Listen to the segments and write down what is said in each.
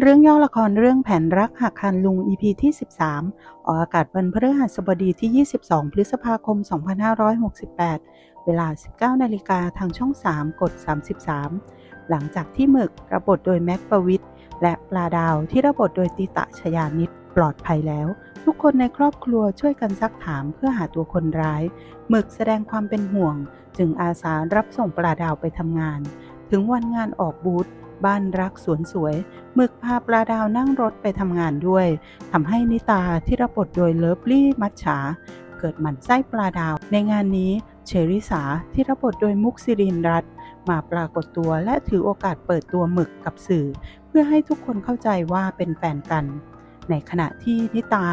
เรื่องย่อละครเรื่องแผนรักหักคันลุง EP ที่ 13 ออกอากาศวันพฤหัสบดีที่ 22 พฤษภาคม 2568 เวลา 19 นาฬิกาทางช่อง 3 กด 33 หลังจากที่หมึกรับบทโดยแม็กประวิทย์และปลาดาวที่รับบทโดยติตะชยานิตปลอดภัยแล้ว ทุกคนในครอบครัวช่วยกันซักถามเพื่อหาตัวคนร้ายหมึกแสดงความเป็นห่วง จึงอาสารับส่งปลาดาวไปทำงาน ถึงวันงานออกบูธ บ้านรักสวนสวย หมึกพาปลาดาวนั่งรถไปทำงานด้วยทำให้นิตาที่รับบทโดยเลิฟลี่มัชฉาเกิดหมันไส้ปลาดาว ในงานนี้เชอริสาที่รับบทโดยมุกสิรินรัตมาปรากฏตัวและถือโอกาสเปิดตัวหมึกกับสื่อ เพื่อให้ทุกคนเข้าใจว่าเป็นแฟนกัน ในขณะที่นิตา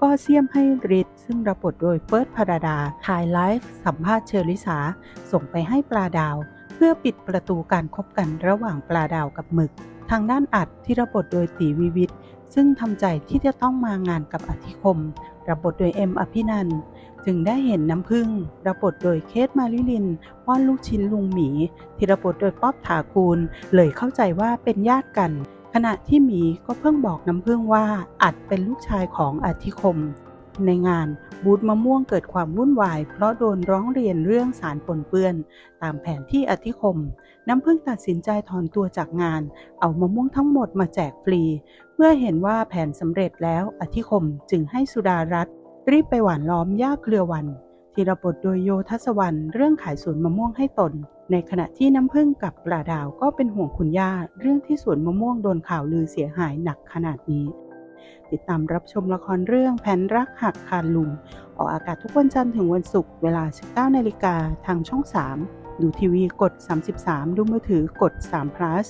ก็เสียมให้ริทซึ่งรับบทโดยเฟิร์สพาราดาถ่ายไลฟ์สัมภาษณ์เชอริสาส่งไปให้ปลาดาว พื่อปิดประตูการคบกันระหว่างปลาดาวกับหมึก ทางด้านอัดที่รับทโดยตีวิวิทซึ่งทำใจที่จะต้องมางานกับอธิคมรับทโดยเอ็มอภินันท์จึงได้เห็นน้ำพึ่งรับทโดยเคทมาริลินป้อนลูกชิ้นลุงหมี ที่รับบทโดยป๊อบถากูล เลยเข้าใจว่าเป็นญาติกัน ขณะที่หมีก็เพิ่งบอกน้ำพึ่งว่าอัดเป็นลูกชายของอธิคม ในงานบูธมะม่วงเกิดความวุ่นวาย เพราะโดนร้องเรียนเรื่องสารปนเปื้อน ตามแผนที่อธิคม น้ำพึ่งตัดสินใจถอนตัวจากงาน เอามะม่วงทั้งหมดมาแจกฟรี เมื่อเห็นว่าแผนสำเร็จแล้วอธิคมจึงให้สุดารัตน์รีบไปหว่านล้อมย่าเครือวันที่รับทโดยโยทัศวรรณเรื่องขายสวนมะม่วงให้ตน ในขณะที่น้ำพึ่งกับปลาดาวก็เป็นห่วงคุณย่า เรื่องที่สวนมะม่วงโดนข่าวลือเสียหายหนักขนาดนี้ ติดตามรับชมละครเรื่องแผนรักหักคานลุงออกอากาศทุกวันจันทร์ถึงวันศุกร์เวลา 19นาฬิกาทางช่อง 3 ดูทีวีกด 33 ดูมือถือกด3 plus